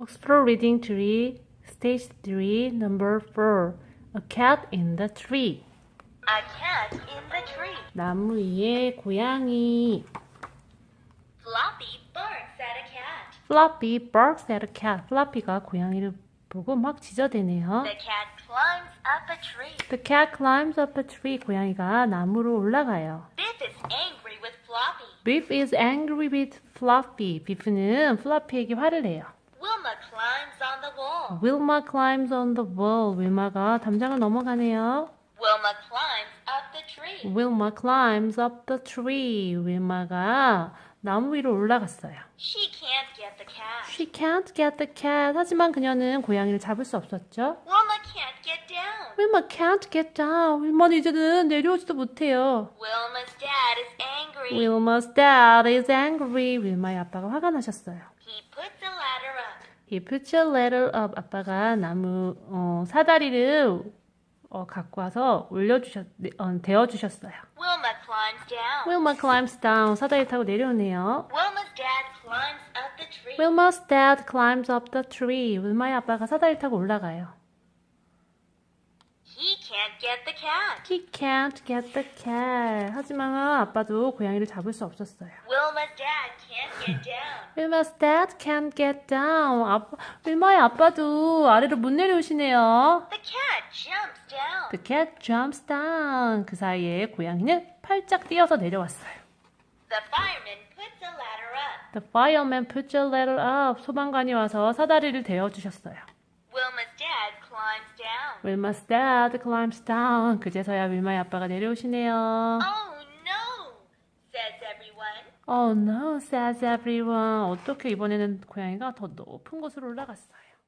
Oxford Reading Tree, Stage 3, Number 4. A cat in the tree. A cat in the tree. 나무 위에 고양이. Floppy barks at a cat. Floppy barks at a cat. Floppy가 고양이를 보고 막 짖어대네요. The cat climbs up a tree. The cat climbs up a tree. 고양이가 나무로 올라가요. Biff is angry with Floppy. Biff is angry with Fluffy. 비프는 플라피에게 화를 내요. Wilma climbs on the wall. Wilma climbs on the wall. 윌마가 담장을 넘어가네요. Wilma climbs up the tree. Wilma climbs up the tree. 윌마가 나무 위로 올라갔어요. She can't get the cat. She can't get the cat. 하지만 그녀는 고양이를 잡을 수 없었죠. Wilma can't get down. 윌마 can't get down. 윌마는 이제는 내려오지도 못해요. Wilma's dad is angry. Wilma's dad is angry. 윌마의 아빠가 화가 나셨어요. He puts He puts a ladder up. 아빠가 나무 어, 사다리를 어, 갖고 와서 올려주셨, 어, 대어 주셨어요. Wilma climbs down. Wilma climbs down. 사다리 타고 내려오네요. Wilma's dad climbs up the tree. Wilma's dad climbs up the tree. 윌마의 아빠가 사다리 타고 올라가요. He can't get the cat. He can't get the cat. 하지만 아빠도 고양이를 잡을 수 없었어요. Wilma's dad. Wilma's dad can't get down. 아빠, 윌마의 아빠도 아래로 못 내려오시네요. The cat jumps down. The cat jumps down. 그 사이에 고양이는 팔짝 뛰어서 내려왔어요. The fireman puts a ladder up. The fireman puts a ladder up. 소방관이 와서 사다리를 대어 주셨어요. Wilma's dad climbs down. Wilma's dad climbs down. 그제서야 윌마의 아빠가 내려오시네요. Oh. Oh no, says everyone. 어떻게 이번에는 고양이가 더 높은 곳으로 올라갔어요.